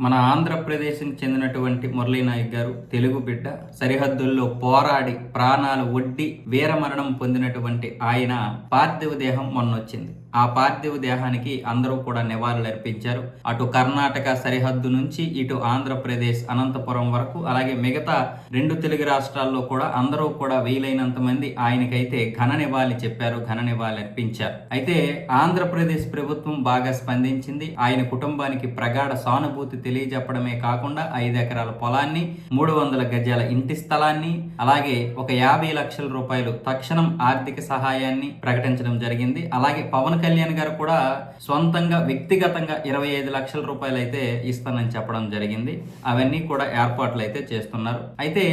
మన ఆంధ్రప్రదేశ్కి చెందినటువంటి మురళీనాయక్ గారు తెలుగు బిడ్డ సరిహద్దుల్లో పోరాడి ప్రాణాలు ఒడ్డి వీరమరణం పొందినటువంటి ఆయన పార్థివ దేహం మొన్నొచ్చింది. ఆ పార్థివ దేహానికి అందరూ కూడా నివాళులు అర్పించారు. అటు కర్ణాటక సరిహద్దు నుంచి ఇటు ఆంధ్రప్రదేశ్ అనంతపురం వరకు అలాగే మిగతా రెండు తెలుగు రాష్ట్రాల్లో కూడా అందరూ కూడా వీలైనంత మంది ఆయనకైతే ఘన నివాళి చెప్పారు ఘన నివాళి అర్పించారు. అయితే ఆంధ్రప్రదేశ్ ప్రభుత్వం బాగా స్పందించింది. ఆయన కుటుంబానికి ప్రగాఢ సానుభూతి తెలియజెప్పడమే కాకుండా ఐదు ఎకరాల పొలాన్ని మూడు వందల గజాల ఇంటి స్థలాన్ని అలాగే ఒక యాభై లక్షల రూపాయలు తక్షణం ఆర్థిక సహాయాన్ని ప్రకటించడం జరిగింది. అలాగే పవన్ కళ్యాణ్ గారు కూడా సొంతంగా వ్యక్తిగతంగా ఇరవై ఐదు లక్షల రూపాయలు అయితే ఇస్తానని చెప్పడం జరిగింది. అవన్నీ కూడా ఏర్పాట్లు అయితే చేస్తున్నారు. అయితే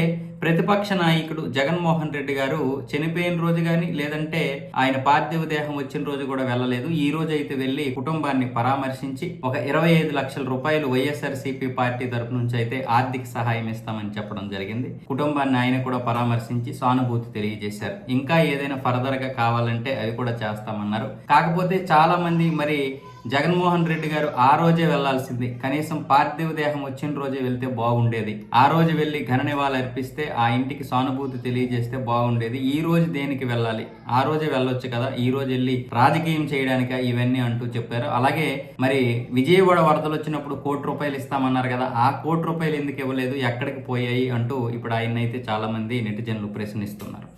ప్రతిపక్ష నాయకుడు జగన్మోహన్ రెడ్డి గారు చనిపోయిన రోజు కానీ లేదంటే ఆయన పార్థివ దేహం వచ్చిన రోజు కూడా వెళ్ళలేదు. ఈ రోజు అయితే వెళ్ళి కుటుంబాన్ని పరామర్శించి ఒక ఇరవై ఐదు లక్షల రూపాయలు వైఎస్ఆర్సీపీ పార్టీ తరపు నుంచి అయితే ఆర్థిక సహాయం ఇస్తామని చెప్పడం జరిగింది. కుటుంబాన్ని ఆయన కూడా పరామర్శించి సానుభూతి తెలియజేశారు. ఇంకా ఏదైనా ఫర్దర్గా కావాలంటే అవి కూడా చేస్తామన్నారు. కాకపోతే చాలా మంది మరి జగన్మోహన్ రెడ్డి గారు ఆ రోజే వెళ్ళాల్సింది. కనీసం పార్థివ దేహం వచ్చిన రోజే వెళ్తే బాగుండేది. ఆ రోజు వెళ్ళి ఘన నివాళి అర్పిస్తే ఆ ఇంటికి సానుభూతి తెలియజేస్తే బాగుండేది. ఈ రోజు దేనికి వెళ్ళాలి? ఆ రోజే వెళ్ళొచ్చు కదా. ఈ రోజు వెళ్ళి రాజకీయం చేయడానిక? ఇవన్నీ అంటూ చెప్పారు. అలాగే మరి విజయవాడ వరదలు వచ్చినప్పుడు కోటి రూపాయలు ఇస్తామన్నారు కదా. ఆ కోటి రూపాయలు ఎందుకు ఇవ్వలేదు? ఎక్కడికి పోయాయి? అంటూ ఇప్పుడు ఆయన అయితే చాలా మంది నెటిజన్లు ప్రశ్నిస్తున్నారు.